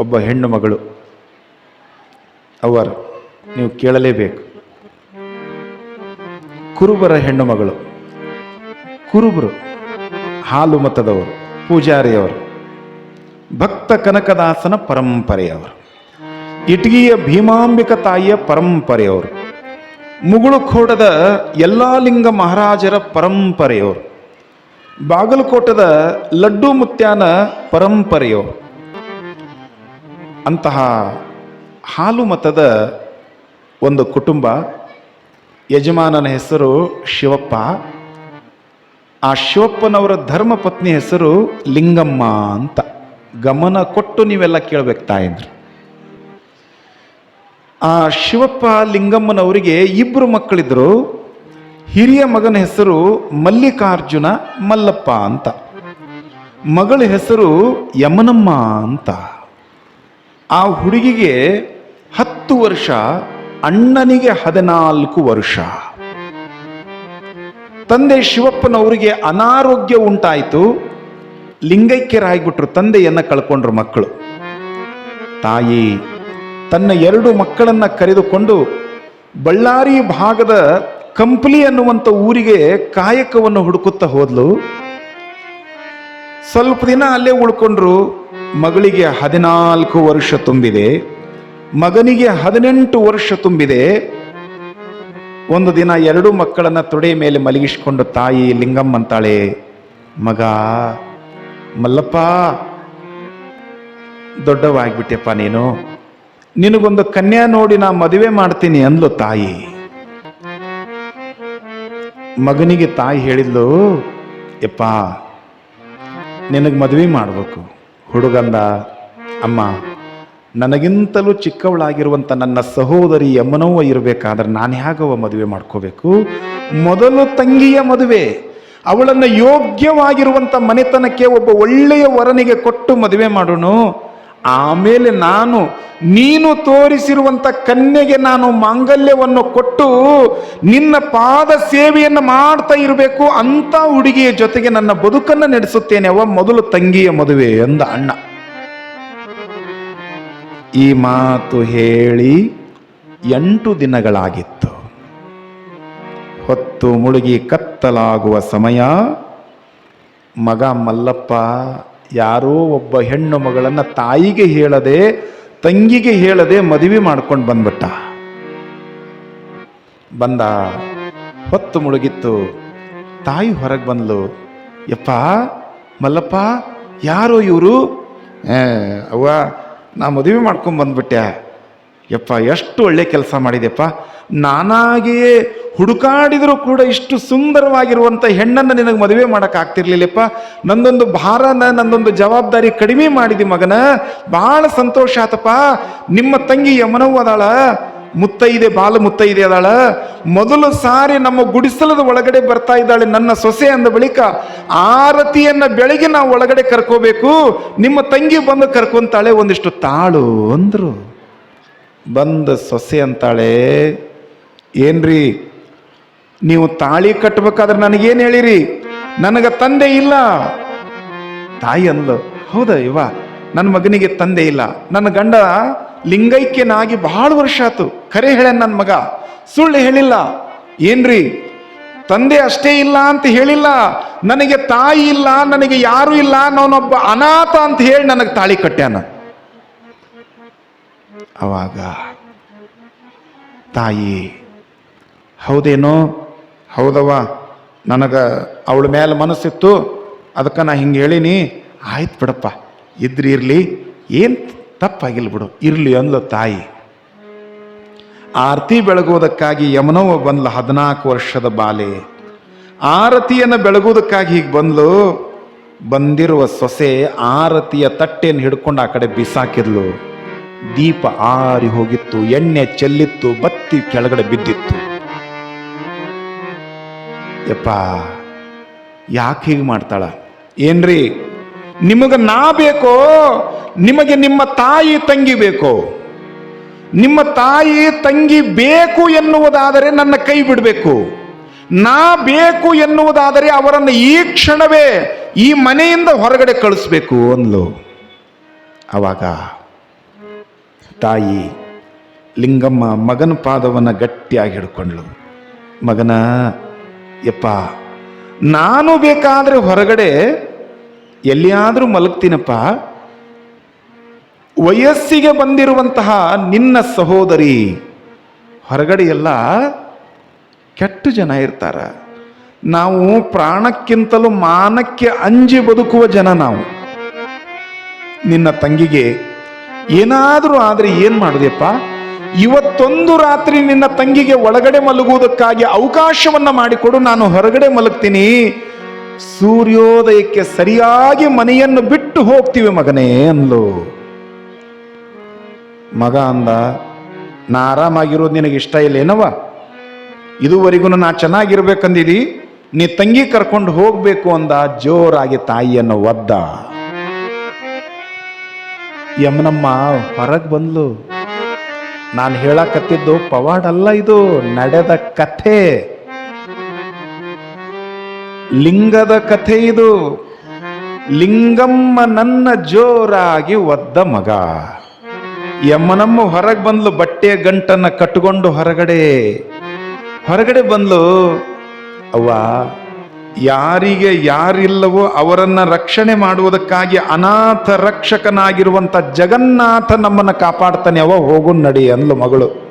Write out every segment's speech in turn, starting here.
ಒಬ್ಬ ಹೆಣ್ಣು ಮಗಳು. ಅವರು ನೀವು ಕೇಳಲೇಬೇಕು. ಕುರುಬರ ಹೆಣ್ಣು ಮಗಳು. ಕುರುಬರು, ಹಾಲು ಮತದವರು, ಪೂಜಾರಿಯವರು. ಭಕ್ತ ಕನಕದಾಸನ ಪರಂಪರೆಯವರು. ಇಟಗಿಯ ಭೀಮಾಂಬಿಕ ತಾಯಿಯ ಪರಂಪರೆಯವರು. ಮುಗುಳುಖೋಡದ ಯಲ್ಲಾಲಿಂಗ ಮಹಾರಾಜರ ಪರಂಪರೆಯವರು. ಬಾಗಲಕೋಟದ ಲಡ್ಡು ಮುತ್ಯಾನ ಪರಂಪರೆಯವರು. ಅಂತಹ ಹಾಲು ಮತದ ಒಂದು ಕುಟುಂಬ ಯಜಮಾನನ ಹೆಸರು ಶಿವಪ್ಪ. ಆ ಶಿವಪ್ಪನವರ ಧರ್ಮಪತ್ನಿ ಹೆಸರು ಲಿಂಗಮ್ಮ ಅಂತ. ಗಮನ ಕೊಟ್ಟು ನೀವೆಲ್ಲ ಕೇಳಬೇಕು ತಾಯಂದ್ರು. ಆ ಶಿವಪ್ಪ ಲಿಂಗಮ್ಮನವರಿಗೆ ಇಬ್ಬರು ಮಕ್ಕಳಿದ್ರು. ಹಿರಿಯ ಮಗನ ಹೆಸರು ಮಲ್ಲಿಕಾರ್ಜುನ ಮಲ್ಲಪ್ಪ ಅಂತ. ಮಗಳ ಹೆಸರು ಯಮನಮ್ಮ ಅಂತ. ಆ ಹುಡುಗಿಗೆ ಹತ್ತು ವರ್ಷ, ಅಣ್ಣನಿಗೆ ಹದಿನಾಲ್ಕು ವರ್ಷ. ತಂದೆ ಶಿವಪ್ಪನವರಿಗೆ ಅನಾರೋಗ್ಯ ಉಂಟಾಯಿತು. ಲಿಂಗೈಕ್ಯರಾಗಿಬಿಟ್ರು ತಂದೆಯನ್ನ ಕಳ್ಕೊಂಡ್ರು ಮಕ್ಕಳು. ತಾಯಿ, ತನ್ನ ಎರಡು ಮಕ್ಕಳನ್ನ ಕರೆದುಕೊಂಡು ಬಳ್ಳಾರಿ ಭಾಗದ ಕಂಪ್ಲಿ ಅನ್ನುವಂಥ ಊರಿಗೆ ಕಾಯಕವನ್ನು ಹುಡುಕುತ್ತಾ ಹೋದ್ಲು. ಸ್ವಲ್ಪ ದಿನ ಅಲ್ಲೇ ಉಳ್ಕೊಂಡ್ರು. ಮಗಳಿಗೆ ಹದಿನಾಲ್ಕು ವರ್ಷ ತುಂಬಿದೆ, ಮಗನಿಗೆ ಹದಿನೆಂಟು ವರ್ಷ ತುಂಬಿದೆ. ಒಂದು ದಿನ ಎರಡು ಮಕ್ಕಳನ್ನ ತೊಡೆ ಮೇಲೆ ಮಲಗಿಸಿಕೊಂಡು ತಾಯಿ ಲಿಂಗಮ್ಮ ಅಂತಾಳೆ, ಮಗ, ಮಲ್ಲಪ್ಪ, ದೊಡ್ಡವಾಗ್ಬಿಟ್ಟೆಪ್ಪ ನೀನು. ನಿನಗೊಂದು ಕನ್ಯಾ ನೋಡಿ ನಾ ಮದುವೆ ಮಾಡ್ತೀನಿ ಅಂದ್ಲು ತಾಯಿ. ಮಗನಿಗೆ ತಾಯಿ ಹೇಳಿದ್ಲು, ಯಪ್ಪ, ನಿನಗೆ ಮದುವೆ ಮಾಡಬೇಕು. ಹುಡುಗಂದ, ಅಮ್ಮ, ನನಗಿಂತಲೂ ಚಿಕ್ಕವಳಾಗಿರುವಂಥ ನನ್ನ ಸಹೋದರಿ ಅಮ್ಮನವ ಇರಬೇಕಾದ್ರೆ ನಾನು ಹೇಗವ ಮದುವೆ ಮಾಡ್ಕೋಬೇಕು? ಮೊದಲು ತಂಗಿಯ ಮದುವೆ. ಅವಳನ್ನು ಯೋಗ್ಯವಾಗಿರುವಂಥ ಮನೆತನಕ್ಕೆ ಒಬ್ಬ ಒಳ್ಳೆಯ ವರನಿಗೆ ಕೊಟ್ಟು ಮದುವೆ ಮಾಡೋಣ ಆಮೇಲೆ ನಾನು, ನೀನು ತೋರಿಸಿರುವಂಥ ಕನ್ಯೆಗೆ ನಾನು ಮಾಂಗಲ್ಯವನ್ನು ಕೊಟ್ಟು ನಿನ್ನ ಪಾದ ಸೇವೆಯನ್ನು ಮಾಡ್ತಾ ಇರಬೇಕು ಅಂತ ಹುಡುಗಿಯ ಜೊತೆಗೆ ನನ್ನ ಬದುಕನ್ನು ನಡೆಸುತ್ತೇನೆ ಅವ ಮೊದಲು ತಂಗಿಯ ಮದುವೆ ಎಂದ ಅಣ್ಣ. ಈ ಮಾತು ಹೇಳಿ ಎಂಟು ದಿನಗಳಾಗಿತ್ತು. ಹೊತ್ತು ಮುಳುಗಿ ಕತ್ತಲಾಗುವ ಸಮಯ. ಮಗ ಮಲ್ಲಪ್ಪ ಯಾರೋ ಒಬ್ಬ ಹೆಣ್ಣು ಮಗಳನ್ನ ತಾಯಿಗೆ ಹೇಳದೆ, ತಂಗಿಗೆ ಹೇಳದೆ ಮದುವೆ ಮಾಡ್ಕೊಂಡು ಬಂದ್ಬಿಟ್ಟ. ಬಂದ, ಹೊತ್ತು ಮುಳುಗಿತ್ತು. ತಾಯಿ ಹೊರಗೆ ಬಂದ್ಲು. ಯಪ್ಪ, ಮಲ್ಲಪ್ಪ, ಯಾರೋ ಇವರು? ಅವ್ವ, ನಾ ಮದುವೆ ಮಾಡ್ಕೊಂಡು ಬಂದ್ಬಿಟ್ಟೆ. ಯಪ್ಪ, ಎಷ್ಟು ಒಳ್ಳೆ ಕೆಲಸ ಮಾಡಿದೆಪ್ಪ ನಾನಾಗಿಯೇ ಹುಡುಕಾಡಿದರೂ ಕೂಡ ಇಷ್ಟು ಸುಂದರವಾಗಿರುವಂಥ ಹೆಣ್ಣನ್ನು ನಿನಗೆ ಮದುವೆ ಮಾಡೋಕ್ಕಾಗ್ತಿರ್ಲಿಲ್ಲಪ್ಪ ನಂದೊಂದು ಭಾರನ, ನಂದೊಂದು ಜವಾಬ್ದಾರಿ ಕಡಿಮೆ ಮಾಡಿದಿ ಮಗನ. ಭಾಳ ಸಂತೋಷ ಆತಪ್ಪ. ನಿಮ್ಮ ತಂಗಿ ಯಮನವೂ ಅದಾಳ. ಮುತ್ತೈದೆ, ಬಾಲ ಮುತ್ತೈದೆ ಅದಾಳ. ಮೊದಲು ಸಾರಿ ನಮ್ಮ ಗುಡಿಸಲದ ಒಳಗಡೆ ಬರ್ತಾ ಇದ್ದಾಳೆ ನನ್ನ ಸೊಸೆ ಅಂದ ಬಳಿಕ ಆರತಿಯನ್ನ ಬೆಳಗ್ಗೆ ನಾವು ಒಳಗಡೆ ಕರ್ಕೋಬೇಕು. ನಿಮ್ಮ ತಂಗಿ ಬಂದು ಕರ್ಕೊಂತಾಳೆ ಒಂದಿಷ್ಟು ತಾಳು ಅಂದ್ರು. ಬಂದ ಸೊಸೆ ಅಂತಾಳೆ, ಏನ್ರಿ, ನೀವು ತಾಳಿ ಕಟ್ಟಬೇಕಾದ್ರೆ ನನಗೇನು ಹೇಳಿರಿ? ನನಗೆ ತಂದೆ ಇಲ್ಲ. ತಾಯಿ ಅಂದ್ಲು, ಹೌದಾ ಇವ ನನ್ನ ಮಗನಿಗೆ ತಂದೆ ಇಲ್ಲ. ನನ್ನ ಗಂಡ ಲಿಂಗೈಕ್ಯನಾಗಿ ಬಹಳ ವರ್ಷ ಆತು ಕರೆ ಹೇಳ ನನ್ನ ಮಗ? ಸುಳ್ಳು ಹೇಳಿಲ್ಲ. ಏನ್ರಿ, ತಂದೆ ಅಷ್ಟೇ ಇಲ್ಲ ಅಂತ ಹೇಳಿಲ್ಲ. ನನಗೆ ತಾಯಿ ಇಲ್ಲ, ನನಗೆ ಯಾರು ಇಲ್ಲ, ನಾನೊಬ್ಬ ಅನಾಥ ಅಂತ ಹೇಳಿ ನನಗೆ ತಾಳಿ ಕಟ್ಟ್ಯಾನ. ಅವಾಗ, ತಾಯಿ, ಹೌದೇನೋ? ಹೌದವ್ವ, ನನಗೆ ಅವಳ ಮೇಲೆ ಮನಸ್ಸಿತ್ತು, ಅದಕ್ಕೆ ನಾ ಹಿಂಗೆ ಹೇಳಿನಿ. ಆಯ್ತು ಬಿಡಪ್ಪ, ಇದ್ರಿ ಇರಲಿ. ಏನು ತಪ್ಪಾಗಿಲ್ಲ ಬಿಡು, ಇರಲಿ ಅಂದ್ಲು ತಾಯಿ. ಆರತಿ ಬೆಳಗುವುದಕ್ಕಾಗಿ ಯಮನವ್ವ ಬಂದ್ಲು ಹದಿನಾಲ್ಕು ವರ್ಷದ ಬಾಲೆ. ಆರತಿಯನ್ನು ಬೆಳಗುವುದಕ್ಕಾಗಿ ಹೀಗೆ ಬಂದ್ಲು, ಬಂದಿರುವ ಸೊಸೆ ಆರತಿಯ ತಟ್ಟೆಯನ್ನು ಹಿಡ್ಕೊಂಡು ಆ ಕಡೆ ಬಿಸಾಕಿದ್ಲು. ದೀಪ ಆರಿ ಹೋಗಿತ್ತು, ಎಣ್ಣೆ ಚೆಲ್ಲಿತ್ತು, ಬತ್ತಿ ಕೆಳಗಡೆ ಬಿದ್ದಿತ್ತು. ಯಪ್ಪ, ಯಾಕೆ ಹೀಗೆ ಮಾಡ್ತಾಳ? ಏನ್ರಿ? ನಿಮಗೆ ನಾ ಬೇಕೋ? ನಿಮಗೆ ನಿಮ್ಮ ತಾಯಿ ತಂಗಿ ಬೇಕೋ? ನಿಮ್ಮ ತಾಯಿ ತಂಗಿ ಬೇಕು ಎನ್ನುವುದಾದರೆ ನನ್ನ ಕೈ ಬಿಡಬೇಕು. ನಾ ಬೇಕು ಎನ್ನುವುದಾದರೆ ಅವರನ್ನು ಈ ಕ್ಷಣವೇ ಈ ಮನೆಯಿಂದ ಹೊರಗಡೆ ಕಳಿಸ್ಬೇಕು ಅಂದ್ಲು. ಅವಾಗ ತಾಯಿ, ಲಿಂಗಮ್ಮ ಮಗನ ಪಾದವನ್ನು ಗಟ್ಟಿಯಾಗಿ ಹಿಡ್ಕೊಂಡ್ಳು. ಮಗನ, ಯಪ್ಪ, ನಾನು ಬೇಕಾದರೆ ಹೊರಗಡೆ ಎಲ್ಲಿಯಾದರೂ ಮಲಗ್ತೀನಪ್ಪ. ವಯಸ್ಸಿಗೆ ಬಂದಿರುವಂತಹ ನಿನ್ನ ಸಹೋದರಿ, ಹೊರಗಡೆ ಎಲ್ಲ ಕೆಟ್ಟ ಜನ ಇರ್ತಾರ. ನಾವು ಪ್ರಾಣಕ್ಕಿಂತಲೂ ಮಾನಕ್ಕೆ ಅಂಜಿ ಬದುಕುವ ಜನ ನಾವು. ನಿನ್ನ ತಂಗಿಗೆ ಏನಾದರೂ ಆದರೆ ಏನು ಮಾಡಿದೆಯಪ್ಪ ಇವತ್ತೊಂದು ರಾತ್ರಿ ನಿನ್ನ ತಂಗಿಗೆ ಒಳಗಡೆ ಮಲಗುವುದಕ್ಕಾಗಿ ಅವಕಾಶವನ್ನು ಮಾಡಿಕೊಡು, ನಾನು ಹೊರಗಡೆ ಮಲಗ್ತೀನಿ. ಸೂರ್ಯೋದಯಕ್ಕೆ ಸರಿಯಾಗಿ ಮನೆಯನ್ನು ಬಿಟ್ಟು ಹೋಗ್ತೀವಿ ಮಗನೇ ಅಂದ್ಲು. ಮಗ ಅಂದ, ನಾ ಆರಾಮಾಗಿರೋದು ನಿನಗೆ ಇಷ್ಟ ಇಲ್ಲ ಏನವ ಇದುವರೆಗೂ ನಾ ಚೆನ್ನಾಗಿರ್ಬೇಕಂದಿದಿ, ನೀ ತಂಗಿ ಕರ್ಕೊಂಡು ಹೋಗಬೇಕು ಅಂದ ಜೋರಾಗಿ ತಾಯಿಯನ್ನು ಒದ್ದ. ಯಮನಮ್ಮ, ಹೊರಗೆ ಬಂದ್ಲು. ನಾನು ಹೇಳಕತ್ತಿದ್ದು ಪವಾಡ್ ಅಲ್ಲ ಇದು, ನಡೆದ ಕಥೆ. ಲಿಂಗದ ಕಥೆ ಇದು. ಲಿಂಗಮ್ಮ ನನ್ನ ಜೋರಾಗಿ ಒದ್ದ ಮಗ. ಯಮ್ಮನಮ್ಮ ಹೊರಗೆ ಬಂದ್ಲು ಬಟ್ಟೆಯ ಗಂಟನ್ನ ಕಟ್ಕೊಂಡು ಹೊರಗಡೆ. ಹೊರಗಡೆ ಬಂದ್ಲು, ಅವ್ವ ಯಾರಿಗೆ ಯಾರಿಲ್ಲವೋ ಅವರನ್ನ ರಕ್ಷಣೆ ಮಾಡುವುದಕ್ಕಾಗಿ ಅನಾಥ ರಕ್ಷಕನಾಗಿರುವಂತ ಜಗನ್ನಾಥ ನಮ್ಮನ್ನ ಕಾಪಾಡ್ತಾನೆ, ಅವ ಹೋಗು ನಡಿ ಅಂದ್ಲು ಮಗಳು.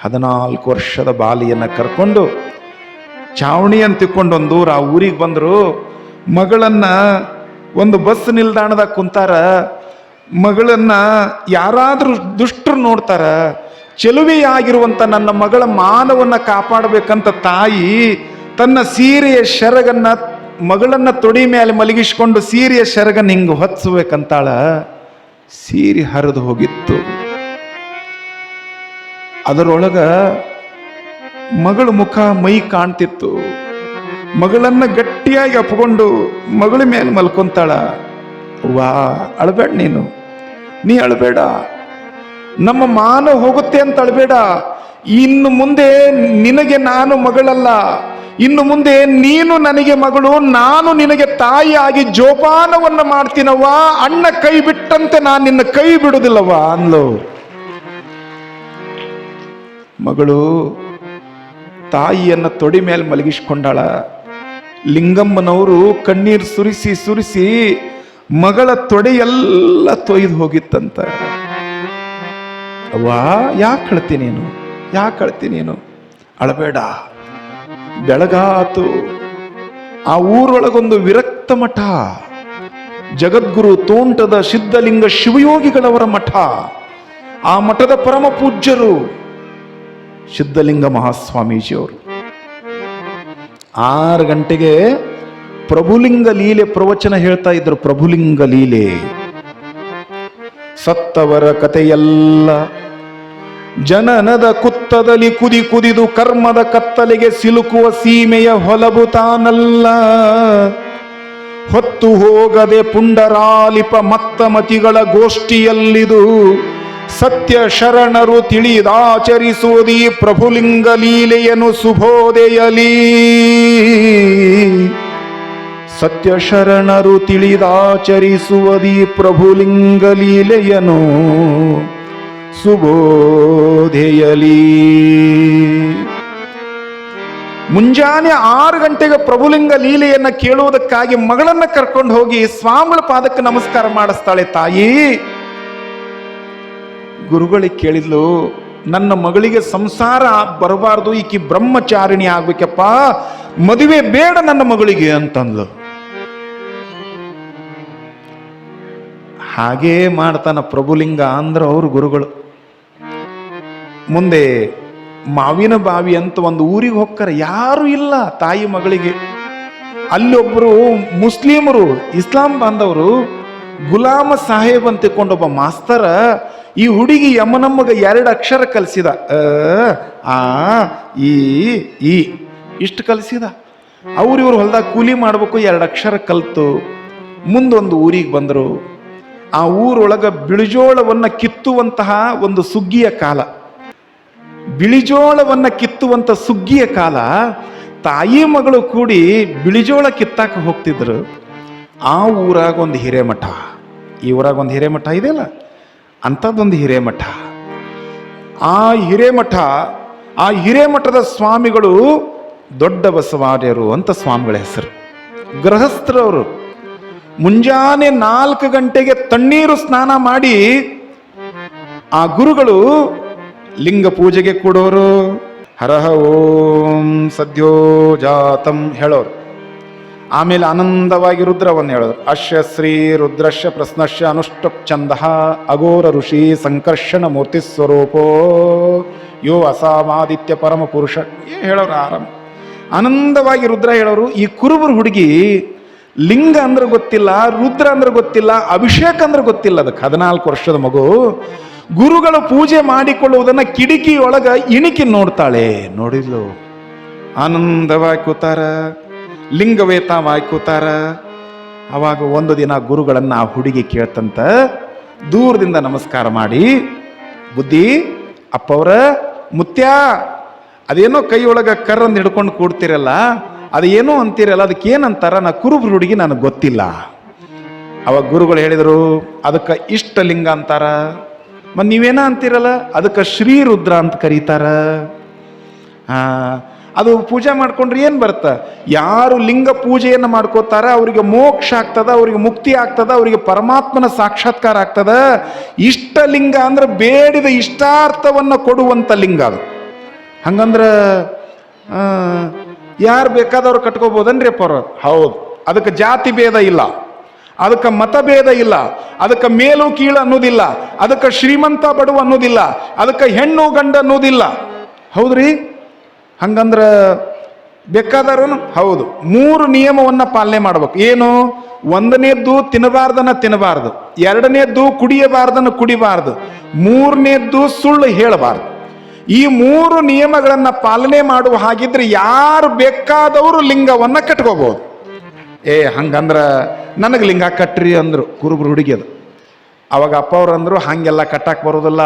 ಹದಿನಾಲ್ಕು ವರ್ಷದ ಬಾಲಿಯನ್ನು ಕರ್ಕೊಂಡು ಚಾವಣಿ ಅಂತ ಒಂದು ದೂರ ಆ ಊರಿಗೆ ಬಂದರು. ಮಗಳನ್ನ ಒಂದು ಬಸ್ ನಿಲ್ದಾಣದಾಗ ಕುಂತಾರ. ಮಗಳನ್ನ ಯಾರಾದರೂ ದುಷ್ಟರು ನೋಡ್ತಾರ. ಚೆಲುವೆಯಾಗಿರುವಂಥ ನನ್ನ ಮಗಳ ಮಾನವನ್ನ ಕಾಪಾಡಬೇಕಂತ ತಾಯಿ ತನ್ನ ಸೀರೆಯ ಶರಗನ್ನ ಮಗಳನ್ನ ತೊಡಿ ಮೇಲೆ ಮಲಗಿಸ್ಕೊಂಡು ಸೀರೆಯ ಶರಗನ್ನ ಹಿಂಗೆ ಹೊತ್ಸ್ಬೇಕಂತಾಳ, ಸೀರೆ ಹರಿದು ಹೋಗಿತ್ತು. ಅದರೊಳಗ ಮಗಳ ಮುಖ ಮೈ ಕಾಣ್ತಿತ್ತು. ಮಗಳನ್ನ ಗಟ್ಟಿಯಾಗಿ ಅಪ್ಕೊಂಡು ಮಗಳ ಮೇಲೆ ಮಲ್ಕೊಂತಾಳ ವಾ ಅಳಬೇಡ ನೀನು. ನೀ ಅಳಬೇಡ. ನಮ್ಮ ಮಾನ ಹೋಗುತ್ತೆ ಅಂತ ಅಳಬೇಡ. ಇನ್ನು ಮುಂದೆ ನಿನಗೆ ನಾನು ಮಗಳಲ್ಲ. ಇನ್ನು ಮುಂದೆ ನೀನು ನನಗೆ ಮಗಳು, ನಾನು ನಿನಗೆ ತಾಯಿಯಾಗಿ ಜೋಪಾನವನ್ನ ಮಾಡ್ತೀನವ್ವ, ಅಣ್ಣ ಕೈ ಬಿಟ್ಟಂತೆ ನಾನು ನಿನ್ನ ಕೈ ಬಿಡುದಿಲ್ಲವ್ವ ಅಂದ್ಲು. ಮಗಳು ತಾಯಿಯನ್ನ ತೊಡಿ ಮೇಲೆ ಮಲಗಿಸ್ಕೊಂಡಾಳ. ಲಿಂಗಮ್ಮನವರು ಕಣ್ಣೀರು ಸುರಿಸಿ ಸುರಿಸಿ ಮಗಳ ತೊಡೆಯೆಲ್ಲ ತೊಯ್ದು ಹೋಗಿತ್ತಂತ. ಅವ್ವ, ಯಾಕೆ ಕಳ್ತೀನಿ ನೀನು? ಯಾಕೆ ಕಳ್ತೀನಿ ನೀನು? ಅಳಬೇಡ. ಬೆಳಗಾತು. ಆ ಊರೊಳಗೊಂದು ವಿರಕ್ತ ಮಠ. ಜಗದ್ಗುರು ತೋಂಟದ ಸಿದ್ಧಲಿಂಗ ಶಿವಯೋಗಿಗಳವರ ಮಠ. ಆ ಮಠದ ಪರಮ ಪೂಜ್ಯರು ಸಿದ್ಧಲಿಂಗ ಮಹಾಸ್ವಾಮೀಜಿಯವರು. ಆರು ಗಂಟೆಗೆ ಪ್ರಭುಲಿಂಗ ಲೀಲೆ ಪ್ರವಚನ ಹೇಳ್ತಾ ಇದ್ರು ಪ್ರಭುಲಿಂಗ ಲೀಲೆ. ಸತ್ತವರ ಕಥೆಯೆಲ್ಲ ಜನನದ ಕುತ್ತದಲ್ಲಿ ಕುದಿ ಕುದಿದು ಕರ್ಮದ ಕತ್ತಲೆಗೆ ಸಿಲುಕುವ ಸೀಮೆಯ ಹೊಲಬು ತಾನಲ್ಲ. ಹೊತ್ತು ಹೋಗದೆ ಪುಂಡರಾಲಿಪ ಮತ್ತಮತಿಗಳ ಗೋಷ್ಠಿಯಲ್ಲಿದು. ಸತ್ಯ ಶರಣರು ತಿಳಿದಾಚರಿಸುವುದೀ ಪ್ರಭುಲಿಂಗ ಲೀಲೆಯನು ಸುಭೋದೆಯಲಿ ಸತ್ಯ ಶರಣರು ತಿಳಿದಾಚರಿಸುವುದೀ ಪ್ರಭುಲಿಂಗ ಲೀಲೆಯನು ಸುಬೋಧೆಯಲಿ. ಮುಂಜಾನೆ ಆರು ಗಂಟೆಗೆ ಪ್ರಭುಲಿಂಗ ಲೀಲೆಯನ್ನ ಕೇಳುವುದಕ್ಕಾಗಿ ಮಗಳನ್ನ ಕರ್ಕೊಂಡು ಹೋಗಿ ಸ್ವಾಮಿಗಳ ಪಾದಕ್ಕೆ ನಮಸ್ಕಾರ ಮಾಡಿಸ್ತಾಳೆ ತಾಯಿ. ಗುರುಗಳಿಗೆ ಕೇಳಿದ್ಲು, ನನ್ನ ಮಗಳಿಗೆ ಸಂಸಾರ ಬರಬಾರ್ದು, ಈಕಿ ಬ್ರಹ್ಮಚಾರಿಣಿ ಆಗ್ಬೇಕಪ್ಪ, ಮದುವೆ ಬೇಡ ನನ್ನ ಮಗಳಿಗೆ ಅಂತಂದ್ಲು. ಹಾಗೇ ಮಾಡ್ತಾನ ಪ್ರಭುಲಿಂಗ, ಅಂದ್ರ ಅವ್ರ ಗುರುಗಳು. ಮುಂದೆ ಮಾವಿನ ಬಾವಿ ಅಂತ ಒಂದು ಊರಿಗೆ ಹೋಗ್ತಾರೆ. ಯಾರು ಇಲ್ಲ ತಾಯಿ ಮಗಳಿಗೆ. ಅಲ್ಲೊಬ್ರು ಮುಸ್ಲಿಮರು, ಇಸ್ಲಾಂ ಬಾಂಧವರು ಗುಲಾಮ ಸಾಹೇಬ್ ಅಂತ ಒಬ್ಬ ಮಾಸ್ತರ ಈ ಹುಡುಗಿ ಯಮನಮ್ಮಗ ಎರಡು ಅಕ್ಷರ ಕಲಿಸಿದ. ಆ, ಈ ಈ ಇಷ್ಟು ಕಲಿಸಿದ. ಅವ್ರು ಇವ್ರು ಹೊಲ್ದಾಗ ಕೂಲಿ ಮಾಡ್ಬೇಕು, ಎರಡು ಅಕ್ಷರ ಕಲಿತು. ಮುಂದೊಂದು ಊರಿಗೆ ಬಂದರು. ಆ ಊರೊಳಗ ಬಿಳಿಜೋಳವನ್ನು ಕಿತ್ತುವಂತಹ ಒಂದು ಸುಗ್ಗಿಯ ಕಾಲ. ಬಿಳಿಜೋಳವನ್ನ ಕಿತ್ತುವಂಥ ಸುಗ್ಗಿಯ ಕಾಲ, ತಾಯಿ ಮಗಳು ಕೂಡಿ ಬಿಳಿಜೋಳ ಕಿತ್ತಾಕ ಹೋಗ್ತಿದ್ರು. ಆ ಊರಾಗ ಒಂದು ಹಿರೇಮಠ, ಈ ಊರಾಗ ಒಂದು ಹಿರೇಮಠ ಇದೆಯಲ್ಲ? ಅಂಥದ್ದೊಂದು ಹಿರೇಮಠ. ಆ ಹಿರೇಮಠ, ಆ ಹಿರೇಮಠದ ಸ್ವಾಮಿಗಳು ದೊಡ್ಡ ಬಸವಾರ್ಯರು ಅಂತ ಸ್ವಾಮಿಗಳ ಹೆಸರು. ಗೃಹಸ್ಥರವರು ಮುಂಜಾನೆ ನಾಲ್ಕು ಗಂಟೆಗೆ ತಣ್ಣೀರು ಸ್ನಾನ ಮಾಡಿ ಆ ಗುರುಗಳು ಲಿಂಗ ಪೂಜೆಗೆ ಕೊಡೋರು. ಹರಹ ಓಂ ಸದ್ಯೋ ಜಾತಂ ಹೇಳೋರು. ಆಮೇಲೆ ಆನಂದವಾಗಿ ರುದ್ರವನ್ನು ಹೇಳೋರು. ಅಶ್ಯ ಶ್ರೀ ರುದ್ರಶ್ಯ ಪ್ರಶ್ನಶ್ಯ ಅನುಷ್ಟ ಚಂದ ಅಘೋರ ಋಷಿ ಸಂಕರ್ಷಣ ಮೂರ್ತಿ ಸ್ವರೂಪೋ. ಯೋ ಅಸಾಮಾದಿತ್ಯ ಪರಮ ಪುರುಷ. ಏ ಹೇಳೋರು ಆರಾಮ. ಆನಂದವಾಗಿ ರುದ್ರ ಹೇಳೋರು. ಈ ಕುರುಬರು ಹುಡುಗಿ ಲಿಂಗ ಅಂದ್ರೆ ಗೊತ್ತಿಲ್ಲ, ರುದ್ರ ಅಂದ್ರೆ ಗೊತ್ತಿಲ್ಲ, ಅಭಿಷೇಕ ಅಂದ್ರೆ ಗೊತ್ತಿಲ್ಲ. ಅದಕ್ಕೆ ಹದಿನಾಲ್ಕು ವರ್ಷದ ಮಗು. ಗುರುಗಳು ಪೂಜೆ ಮಾಡಿಕೊಳ್ಳುವುದನ್ನ ಕಿಡಿಕಿಯೊಳಗ ಇಣಿಕಿ ನೋಡ್ತಾಳೆ. ನೋಡಿದ್ಲು? ಆನಂದವಾಗಿ ಕೂತಾರ ಲಿಂಗವೇತವಾಗಿ ಕೂತಾರ. ಅವಾಗ ಒಂದು ದಿನ ಗುರುಗಳನ್ನ ಆ ಹುಡುಗಿ ಕೇಳ್ತಂತ, ದೂರದಿಂದ ನಮಸ್ಕಾರ ಮಾಡಿ, ಬುದ್ಧಿ, ಅಪ್ಪವ್ರ, ಮುತ್ಯ, ಅದೇನೋ ಕೈಯೊಳಗ ಕರ್ರಂದು ಹಿಡ್ಕೊಂಡು ಕೂಡ್ತಿರಲ್ಲ ಅದೇನೋ ಅಂತೀರಲ್ಲ, ಅದಕ್ಕೆ ಏನಂತಾರ ನಾ ಕುರುಬ್ರ ಹುಡುಗಿ ನನಗೆ ಗೊತ್ತಿಲ್ಲ. ಅವಾಗ ಗುರುಗಳು ಹೇಳಿದರು, ಅದಕ್ಕೆ ಇಷ್ಟ ಲಿಂಗ ಅಂತಾರ. ಮತ್ತು ನೀವೇನ ಅಂತೀರಲ್ಲ? ಅದಕ್ಕೆ ಶ್ರೀ ರುದ್ರ ಅಂತ ಕರೀತಾರ. ಅದು ಪೂಜೆ ಮಾಡ್ಕೊಂಡ್ರೆ ಏನು ಬರುತ್ತೆ ಯಾರು ಲಿಂಗ ಪೂಜೆಯನ್ನು ಮಾಡ್ಕೋತಾರ ಅವರಿಗೆ ಮೋಕ್ಷ ಆಗ್ತದ ಅವರಿಗೆ ಮುಕ್ತಿ ಆಗ್ತದ ಅವರಿಗೆ ಪರಮಾತ್ಮನ ಸಾಕ್ಷಾತ್ಕಾರ ಆಗ್ತದ. ಇಷ್ಟ ಲಿಂಗ ಅಂದ್ರೆ ಬೇಡಿದ ಇಷ್ಟಾರ್ಥವನ್ನು ಕೊಡುವಂಥ ಲಿಂಗ ಅದು. ಹಂಗಂದ್ರೆ ಯಾರು ಬೇಕಾದವ್ರು ಕಟ್ಕೋಬೋದನ್ರಿ ಅಪ್ಪ ಅವ್ರು ಹೌದು. ಅದಕ್ಕೆ ಜಾತಿ ಭೇದ ಇಲ್ಲ. ಅದಕ್ಕೆ ಮತಭೇದ ಇಲ್ಲ, ಅದಕ್ಕೆ ಮೇಲು ಕೀಳು ಅನ್ನೋದಿಲ್ಲ, ಅದಕ್ಕೆ ಶ್ರೀಮಂತ ಬಡವ ಅನ್ನೋದಿಲ್ಲ, ಅದಕ್ಕೆ ಹೆಣ್ಣು ಗಂಡ ಅನ್ನೋದಿಲ್ಲ. ಹೌದ್ರಿ? ಹಂಗಂದ್ರ ಬೇಕಾದವರು ಹೌದು, ಮೂರು ನಿಯಮವನ್ನ ಪಾಲನೆ ಮಾಡ್ಬೇಕು. ಏನು? ಒಂದನೇದ್ದು ತಿನ್ನಬಾರ್ದನ್ನ ತಿನ್ನಬಾರ್ದು, ಎರಡನೇದ್ದು ಕುಡಿಯಬಾರ್ದನ್ನ ಕುಡಿಬಾರ್ದು, ಮೂರನೇದ್ದು ಸುಳ್ಳು ಹೇಳಬಾರ್ದು. ಈ ಮೂರು ನಿಯಮಗಳನ್ನು ಪಾಲನೆ ಮಾಡುವ ಹಾಗಿದ್ರೆ ಯಾರು ಬೇಕಾದವರು ಲಿಂಗವನ್ನ ಕಟ್ಕೋಬಹುದು ಏ, ಹಂಗಂದ್ರ ನನಗೆ ಲಿಂಗ ಕಟ್ಟ್ರಿ ಅಂದರು ಕುರುಬ್ರು ಹುಡುಗಿಯದು. ಅವಾಗ ಅಪ್ಪ ಅವ್ರು ಅಂದರು, ಹಾಗೆಲ್ಲ ಕಟ್ಟಕ್ಕೆ ಬರೋದಿಲ್ಲ.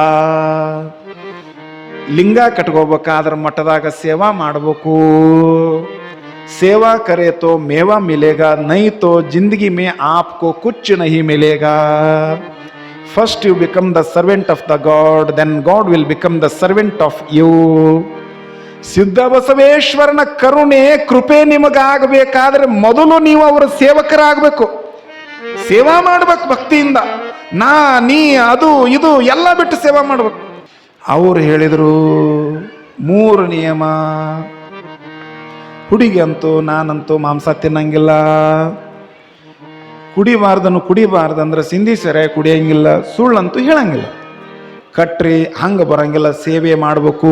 ಲಿಂಗ ಕಟ್ಕೋಬೇಕಾದ್ರ ಮಠದಾಗ ಸೇವಾ ಮಾಡಬೇಕು. ಸೇವಾ ಕರೆ ತೋ ಮೇವಾ ನೈತೋ ನೈ ತೋ ಜಿಂದಗಿ ಮೇ ಆಪ್ಕೋ ಕುಚ್ಚು ನಹಿ ಮಿಲೇಗ. First you become the servant of the God then God will become the servant of you ಸಿದ್ಧ ಬಸವೇಶ್ವರನ ಕರುಣೆ, ಕೃಪೆ ನಿಮಗಾಗಬೇಕಾದ್ರೆ ಮೊದಲು ನೀವು ಅವರ ಸೇವಕರಾಗಬೇಕು. ಸೇವಾ ಮಾಡ್ಬೇಕು ಭಕ್ತಿಯಿಂದ. ನಾ, ನೀ, ಅದು, ಇದು ಎಲ್ಲ ಬಿಟ್ಟು ಸೇವಾ ಮಾಡ್ಬೇಕು. ಅವರು ಹೇಳಿದರು, ಮೂರು ನಿಯಮ. ಹುಡುಗಿ ಅಂತೂ ನಾನಂತೂ ಮಾಂಸ ತಿನ್ನಂಗಿಲ್ಲ. ಕುಡಿಬಾರ್ದನ್ನು ಕುಡಿಬಾರ್ದಂದ್ರೆ ಸಿಂಧಿ ಸೆರೆ ಕುಡಿಯಂಗಿಲ್ಲ, ಸುಳ್ಳಂತೂ ಹೇಳಂಗಿಲ್ಲ. ಕಟ್ರಿ, ಹಂಗ ಬರಂಗಿಲ್ಲ, ಸೇವೆ ಮಾಡ್ಬೇಕು.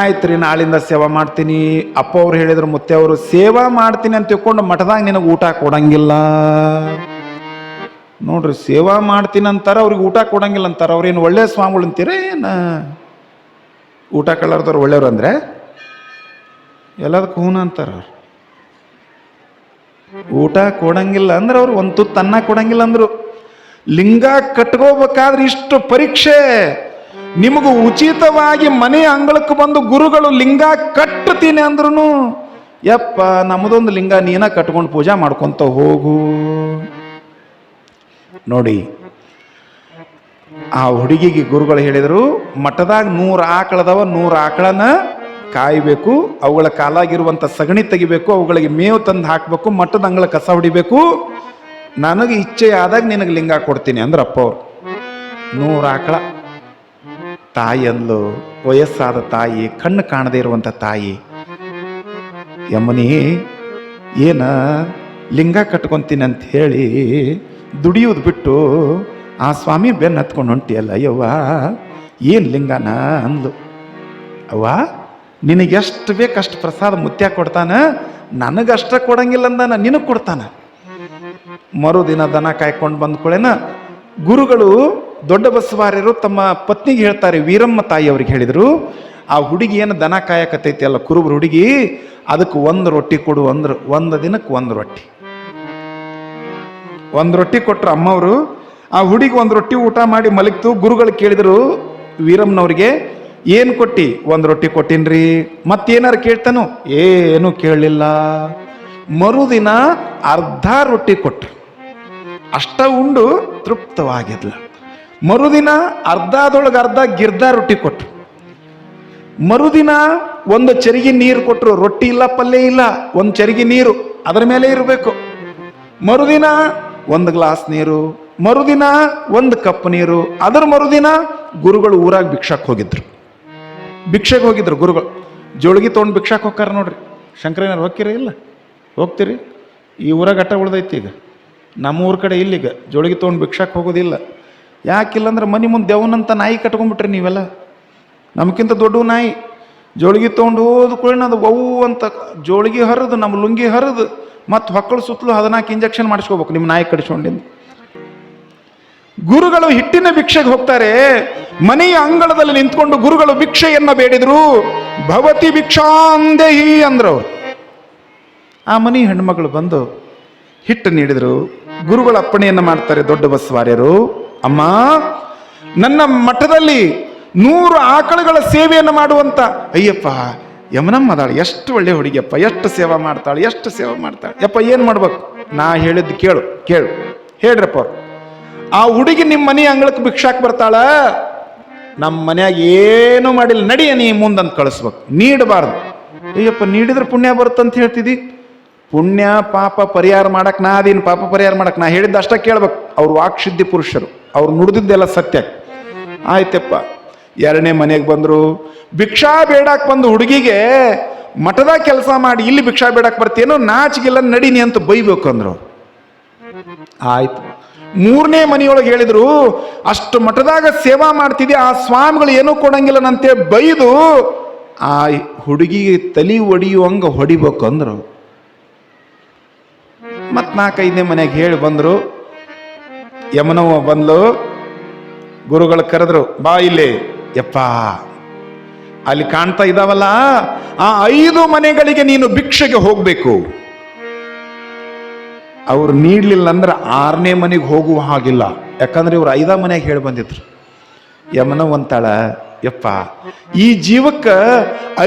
ಆಯ್ತ್ರಿ ನಾಳಿಂದ ಸೇವಾ ಮಾಡ್ತೀನಿ. ಅಪ್ಪ ಅವ್ರು ಹೇಳಿದ್ರು, ಮುತ್ತೆ ಅವರು, ಸೇವಾ ಮಾಡ್ತೀನಿ ಅಂತ ತಿಳ್ಕೊಂಡು ಮಠದಾಗ ನಿನಗೆ ಊಟ ಕೊಡಂಗಿಲ್ಲ. ನೋಡ್ರಿ, ಸೇವಾ ಮಾಡ್ತೀನಿ ಅಂತಾರ, ಅವ್ರಿಗೆ ಊಟ ಕೊಡಂಗಿಲ್ಲ ಅಂತಾರ. ಅವ್ರೇನು ಒಳ್ಳೆ ಸ್ವಾಮಿಗಳು ಅಂತೀರ ಏನು? ಊಟ ಕಳ್ಳರ್ದವ್ರು ಒಳ್ಳೆಯವ್ರು ಅಂದ್ರೆ? ಎಲ್ಲದಕ್ಕೂ ಹೂನ ಅಂತಾರ ಅವ್ರು. ಊಟ ಕೊಡಂಗಿಲ್ಲ ಅಂದ್ರೆ ಅವ್ರು ಒಂದು ತುತ್ತು ಕೊಡಂಗಿಲ್ಲ ಅಂದ್ರು. ಲಿಂಗ ಕಟ್ಕೋಬೇಕಾದ್ರೆ ಇಷ್ಟು ಪರೀಕ್ಷೆ. ನಿಮಗೂ ಉಚಿತವಾಗಿ ಮನೆ ಅಂಗಳಕ್ಕೆ ಬಂದು ಗುರುಗಳು ಲಿಂಗ ಕಟ್ಟುತ್ತೀನಿ ಅಂದ್ರೂ ಯಪ್ಪ, ನಮ್ಮದೊಂದು ಲಿಂಗ ನೀನ ಕಟ್ಕೊಂಡು ಪೂಜಾ ಮಾಡ್ಕೊಂತ ಹೋಗು. ನೋಡಿ, ಆ ಹುಡುಗಿಗೆ ಗುರುಗಳು ಹೇಳಿದರು, ಮಠದಾಗ ನೂರು ಆಕಳದವ ನೂರು ಆಕಳನ ಕಾಯಬೇಕು, ಅವುಗಳ ಕಾಲಾಗಿರುವಂಥ ಸಗಣಿ ತೆಗಿಬೇಕು, ಅವುಗಳಿಗೆ ಮೇವು ತಂದು ಹಾಕಬೇಕು, ಮಠದ ಅಂಗಳ ಕಸ ಹೊಡಿಬೇಕು. ನನಗೆ ಇಚ್ಛೆ ಆದಾಗ ನಿನಗೆ ಲಿಂಗ ಕೊಡ್ತೀನಿ ಅಂದ್ರೆ ಅಪ್ಪ ಅವ್ರು. ನೂರು ಆಕಳ. ತಾಯಿ ಅಂದ್ಲು ವಯಸ್ಸಾದ ತಾಯಿ, ಕಣ್ಣು ಕಾಣದೇ ಇರುವಂಥ ತಾಯಿ. ಯಮುನಿ, ಏನ ಲಿಂಗ ಕಟ್ಕೊಂತೀನಿ ಅಂತ ಹೇಳಿ ದುಡಿಯೋದು ಬಿಟ್ಟು ಆ ಸ್ವಾಮಿ ಬೆನ್ನು ಹತ್ಕೊಂಡು ಹೊಂಟಿಯಲ್ಲ, ಯವ್ವ, ಏನು ಲಿಂಗನ ಅಂದ್ಲು. ಅವ್ವ ನಿನಗೆ ಎಷ್ಟು ಬೇಕು ಅಷ್ಟು ಪ್ರಸಾದ ಮುತ್ಯ ಕೊಡ್ತಾನ? ನನಗಷ್ಟ ಕೊಡಂಗಿಲ್ಲ ಅಂದಾನ, ನಿನಗೆ ಕೊಡ್ತಾನ. ಮರುದಿನ ದನ ಕಾಯ್ಕೊಂಡು ಬಂದ್ಕೊಳ್ಳೇನ ಗುರುಗಳು ದೊಡ್ಡ ಬಸವಾರ್ಯರು ತಮ್ಮ ಪತ್ನಿಗೆ ಹೇಳ್ತಾರೆ, ವೀರಮ್ಮ ತಾಯಿ ಅವ್ರಿಗೆ ಹೇಳಿದರು, ಆ ಹುಡುಗಿ ಏನು ದನ ಕಾಯಕತೈತಿ ಅಲ್ಲ, ಕುರುಬರು ಹುಡುಗಿ, ಅದಕ್ಕೆ ಒಂದು ರೊಟ್ಟಿ ಕೊಡು ಅಂದ್ರು, ಒಂದು ದಿನಕ್ಕೆ ಒಂದು ರೊಟ್ಟಿ. ಒಂದು ರೊಟ್ಟಿ ಕೊಟ್ಟರು ಅಮ್ಮವರು, ಆ ಹುಡುಗಿ ಒಂದು ರೊಟ್ಟಿ ಊಟ ಮಾಡಿ ಮಲಗ್ತು, ಗುರುಗಳು ಕೇಳಿದರು, ವೀರಮ್ಮನವ್ರಿಗೆ, ಏನು ಕೊಟ್ಟಿ? ಒಂದು ರೊಟ್ಟಿ ಕೊಟ್ಟಿನ್ರಿ. ಮತ್ತೇನಾರು ಕೇಳ್ತಾನು, ಏನು ಕೇಳಲಿಲ್ಲ. ಮರುದಿನ ಅರ್ಧ ರೊಟ್ಟಿ ಕೊಟ್ಟರು ಅಷ್ಟ ಉಂಡು ತೃಪ್ತವಾಗಿದ್ಲ. ಮರುದಿನ ಅರ್ಧದೊಳಗೆ ಅರ್ಧ ಗಿರ್ದ ರೊಟ್ಟಿ ಕೊಟ್ರು. ಮರುದಿನ ಒಂದು ಚರಿಗೆ ನೀರು ಕೊಟ್ಟರು ರೊಟ್ಟಿ ಇಲ್ಲ, ಪಲ್ಯ ಇಲ್ಲ, ಒಂದು ಚರಿಗೆ ನೀರು, ಅದರ ಮೇಲೆ ಇರಬೇಕು. ಮರುದಿನ ಒಂದು ಗ್ಲಾಸ್ ನೀರು, ಮರುದಿನ ಒಂದು ಕಪ್ ನೀರು, ಅದರ ಮರುದಿನ ಗುರುಗಳು ಊರಾಗ ಭಿಕ್ಷಕ್ಕೆ ಹೋಗಿದ್ರು. ಭಿಕ್ಷೆಗೆ ಹೋಗಿದ್ರು ಗುರುಗಳು. ಜೋಳಿಗೆ ತೊಗೊಂಡು ಭಿಕ್ಷಕ್ಕೆ ಹೋಗ್ತಾರೆ ನೋಡ್ರಿ. ಶಂಕರಯ್ಯನವ್ರು ಹೋಗ್ತೀರಿ ಇಲ್ಲ? ಹೋಗ್ತೀರಿ? ಈ ಊರಾಗ ಅಟ್ಟ ಉಳ್ದೈತಿ ಈಗ. ನಮ್ಮ ಊರ ಕಡೆ ಇಲ್ಲಿಗ. ಜೋಳಿಗೆ ತೊಗೊಂಡು ಭಿಕ್ಷಕ್ಕೆ ಹೋಗೋದಿಲ್ಲ. ಯಾಕಿಲ್ಲ ಅಂದ್ರೆ ಮನೆ ಮುಂದೆ ದೇವನಂತ ನಾಯಿ ಕಟ್ಕೊಂಡ್ಬಿಟ್ರಿ ನೀವೆಲ್ಲ. ನಮಗಿಂತ ದೊಡ್ಡ ನಾಯಿ. ಜೋಳಿಗೆ ತೊಗೊಂಡು ಹೋದ ಕೂಡ ಅದು ಅಂತ ಜೋಳಿಗೆ ಹರಿದು, ನಮ್ಮ ಲುಂಗಿ ಹರಿದು, ಮತ್ತು ಹೊಕ್ಕಳ ಸುತ್ತಲೂ ಹದಿನಾಲ್ಕು ಇಂಜೆಕ್ಷನ್ ಮಾಡಿಸ್ಕೋಬೇಕು ನಿಮ್ಮ ನಾಯಿ ಕಡಿಸ್ಕೊಂಡಿಂದ ಗುರುಗಳು ಹಿಟ್ಟಿನ ಭಿಕ್ಷೆಗೆ ಹೋಗ್ತಾರೆ. ಮನೆಯ ಅಂಗಳದಲ್ಲಿ ನಿಂತ್ಕೊಂಡು ಗುರುಗಳು ಭಿಕ್ಷೆಯನ್ನ ಬೇಡಿದ್ರು. ಭವತಿ ಭಿಕ್ಷಾಂದೇಹಿ ಅಂದ್ರು. ಆ ಮನೆ ಹೆಣ್ಮಗಳು ಬಂದು ಹಿಟ್ಟು ನೀಡಿದರು. ಗುರುಗಳ ಅಪ್ಪಣೆಯನ್ನು ಮಾಡ್ತಾರೆ ದೊಡ್ಡ ಬಸವಾರ್ಯರು. ಅಮ್ಮ, ನನ್ನ ಮಠದಲ್ಲಿ ನೂರು ಆಕಳುಗಳ ಸೇವೆಯನ್ನು ಮಾಡುವಂತ, ಅಯ್ಯಪ್ಪ ಯಮನಮ್ಮ ಅದಾಳೆ ಎಷ್ಟು ಒಳ್ಳೆ ಹುಡುಗಿಯಪ್ಪ, ಎಷ್ಟು ಸೇವಾ ಮಾಡ್ತಾಳೆ, ಎಷ್ಟು ಸೇವಾ ಮಾಡ್ತಾಳೆ. ಯಪ್ಪ, ಏನು ಮಾಡ್ಬೇಕು? ನಾ ಹೇಳಿದ್ದು ಕೇಳು ಕೇಳು. ಹೇಳ್ರಪ್ಪ ಅವ್ರು. ಆ ಹುಡುಗಿ ನಿಮ್ಮ ಮನೆ ಅಂಗಳಕ್ಕೆ ಭಿಕ್ಷಾಕ್ ಬರ್ತಾಳ? ನಮ್ಮ ಮನ್ಯಾಗ ಏನು ಮಾಡಿಲ್ಲ. ನಡಿಯ ನೀ ಮುಂದಂತ ಕಳಿಸ್ಬೇಕು. ನೀಡಬಾರ್ದು. ಅಯ್ಯಪ್ಪ, ನೀಡಿದ್ರೆ ಪುಣ್ಯ ಬರುತ್ತಂತ ಹೇಳ್ತಿದ್ದಿ ಪುಣ್ಯ, ಪಾಪ ಪರಿಹಾರ ಮಾಡಕ್ ನಾ ಅದೇನು ಪಾಪ ಪರಿಹಾರ ಮಾಡಕ್ ನಾ ಹೇಳಿದ್ದು ಅಷ್ಟ ಕೇಳ್ಬೇಕು. ಅವ್ರು ವಾಕ್ಶುದ್ಧಿ ಪುರುಷರು. ಅವ್ರು ನುಡಿದಿದ್ದೆಲ್ಲ ಸತ್ಯ. ಆಯ್ತಪ್ಪ. ಎರಡನೇ ಮನೆಗೆ ಬಂದರು, ಭಿಕ್ಷಾ ಬೇಡಕ್ಕೆ ಬಂದು ಹುಡುಗಿಗೆ ಮಠದಾಗ ಕೆಲಸ ಮಾಡಿ, ಇಲ್ಲಿ ಭಿಕ್ಷಾ ಬೇಡಕ್ಕೆ ಬರ್ತೇನೋ ನಾಚಿಗಿಲ್ಲ ನಡೀನಿ ಅಂತ ಬೈಬೇಕು ಅಂದ್ರು. ಆಯ್ತು. ಮೂರನೇ ಮನೆಯೊಳಗೆ ಹೇಳಿದ್ರು, ಅಷ್ಟು ಮಠದಾಗ ಸೇವಾ ಮಾಡ್ತಿದ್ದೆ ಆ ಸ್ವಾಮಿಗಳು ಏನೂ ಕೊಡಂಗಿಲ್ಲನಂತೆ ಬೈದು. ಆ ಹುಡುಗಿಗೆ ತಲಿ ಒಡಿಯುವಂಗ ಹೊಡಿಬೇಕು ಅಂದ್ರು ಮತ್ ನಾಲ್ಕೈದನೇ ಮನೆಗೆ ಹೇಳಿ ಬಂದ್ರು ಯಮನವ್ವ ಬಂದ್ಲು ಗುರುಗಳು ಕರೆದ್ರು, ಬಾ ಇಲ್ಲಿ. ಯಪ್ಪ, ಅಲ್ಲಿ ಕಾಣ್ತಾ ಇದಾವಲ್ಲ, ಆ ಐದು ಮನೆಗಳಿಗೆ ನೀನು ಭಿಕ್ಷೆಗೆ ಹೋಗ್ಬೇಕು. ಅವ್ರು ನೀಡ್ಲಿಲ್ಲ ಅಂದ್ರೆ ಆರನೇ ಮನೆಗೆ ಹೋಗುವ ಹಾಗಿಲ್ಲ. ಯಾಕಂದ್ರೆ ಇವ್ರು ಐದ ಮನೆಗೆ ಹೇಳಿ ಬಂದಿದ್ರು. ಯಮನ ಒಂತಾಳ ಯಪ್ಪ, ಈ ಜೀವಕ್ಕ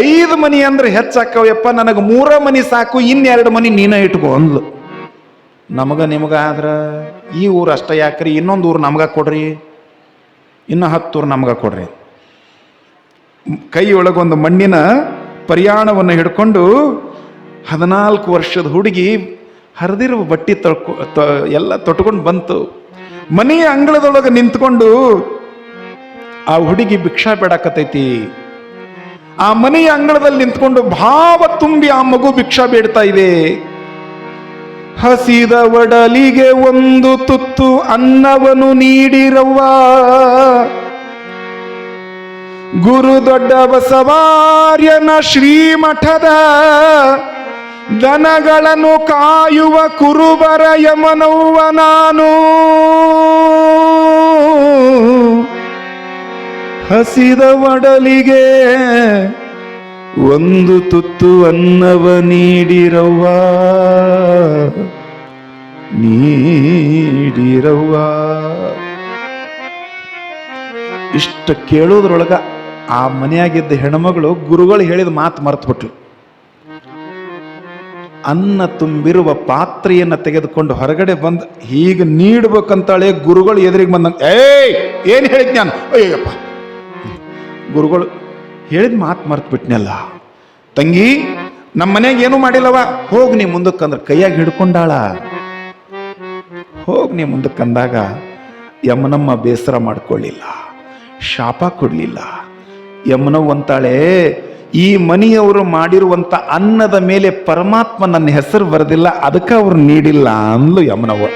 ಐದು ಮನಿ ಅಂದ್ರೆ ಹೆಚ್ಚಾಕವ ಯಪ್ಪ, ನನಗೆ ಮೂರ ಮನಿ ಸಾಕು, ಇನ್ನೆರಡು ಮನಿ ನೀನ ಇಟ್ಕೋ ಅಂದ್ಲು. ನಮಗ ನಿಮಗ ಆದ್ರೆ ಈ ಊರು ಅಷ್ಟೇ ಯಾಕ್ರಿ? ಇನ್ನೊಂದು ಊರು ನಮಗ ಕೊಡ್ರಿ. ಇನ್ನು ಹತ್ತು ಊರು ನಮಗ ಕೊಡ್ರಿ. ಕೈಯೊಳಗೊಂದು ಮಣ್ಣಿನ ಪರ್ಯಾಣವನ್ನು ಹಿಡ್ಕೊಂಡು ಹದಿನಾಲ್ಕು ವರ್ಷದ ಹುಡುಗಿ ಹರಿದಿರುವ ಬಟ್ಟಿ ತೊಳ್ಕೊ ಎಲ್ಲ ತೊಟ್ಕೊಂಡು ಬಂತು. ಮನೆಯ ಅಂಗಳದೊಳಗೆ ನಿಂತ್ಕೊಂಡು ಆ ಹುಡುಗಿ ಭಿಕ್ಷಾ ಬೇಡಕತೈತಿ ಆ ಮನೆಯ ಅಂಗಳದಲ್ಲಿ ನಿಂತ್ಕೊಂಡು ಭಾವ ತುಂಬಿ ಆ ಮಗು ಭಿಕ್ಷಾ ಬೇಡ್ತಾ ಇದೆ. ಹಸಿದ ಒಡಲಿಗೆ ಒಂದು ತುತ್ತು ಅನ್ನವನ್ನು ನೀಡಿರವ್ವ. ಗುರು ದೊಡ್ಡ ಬಸವಾರ್ಯನ ಶ್ರೀಮಠದ ದನಗಳನ್ನು ಕಾಯುವ ಕುರುಬರ ಯಮನವ್ವ ನಾನು. ಹಸಿದ ಒಡಲಿಗೆ ಒಂದು ತುತ್ತು ಅನ್ನವ ನೀಡಿರವ್ವ. ನೀಡಿರವ್ವ. ಇಷ್ಟ ಕೇಳೋದ್ರೊಳಗ ಆ ಮನೆಯಾಗಿದ್ದ ಹೆಣ್ಮಗಳು ಗುರುಗಳು ಹೇಳಿದ ಮಾತು ಮರೆತುಬಿಟ್ಲು. ಅನ್ನ ತುಂಬಿರುವ ಪಾತ್ರೆಯನ್ನ ತೆಗೆದುಕೊಂಡು ಹೊರಗಡೆ ಬಂದು ಹೀಗೆ ನೀಡ್ಬೇಕಂತಾಳೆ ಗುರುಗಳು ಎದುರಿಗೆ ಬಂದಂಗ, ಏಯ್, ಏನು ಹೇಳಿದ್ ನಾನು? ಅಯ್ಯಪ್ಪ ಗುರುಗಳು ಹೇಳಿದ ಮಾತು ಮರ್ತು ಬಿಟ್ನಲ್ಲ. ತಂಗಿ ನಮ್ಮ ಮನೆಗೆ ಏನು ಮಾಡಿಲ್ಲವ. ಹೋಗ್ ನೀ ಮುಂದಕ್ಕಂದ್ರೆ ಕೈಯಾಗಿ ಹಿಡ್ಕೊಂಡಾಳ. ಹೋಗ್ ನೀ ಮುಂದಕ್ಕಂದಾಗ ಯಮನಮ್ಮ ಬೇಸರ ಮಾಡ್ಕೊಳ್ಳಿಲ್ಲ ಶಾಪ ಕೊಡ್ಲಿಲ್ಲ. ಯಮನವ್ ಅಂತಾಳೆ, ಈ ಮನೆಯವರು ಮಾಡಿರುವಂಥ ಅನ್ನದ ಮೇಲೆ ಪರಮಾತ್ಮ ನನ್ನ ಹೆಸರು ಬರೆದಿಲ್ಲ, ಅದಕ್ಕೆ ಅವ್ರು ನೀಡಿಲ್ಲ ಅಂದ್ಲು ಯಮನವ್ವ.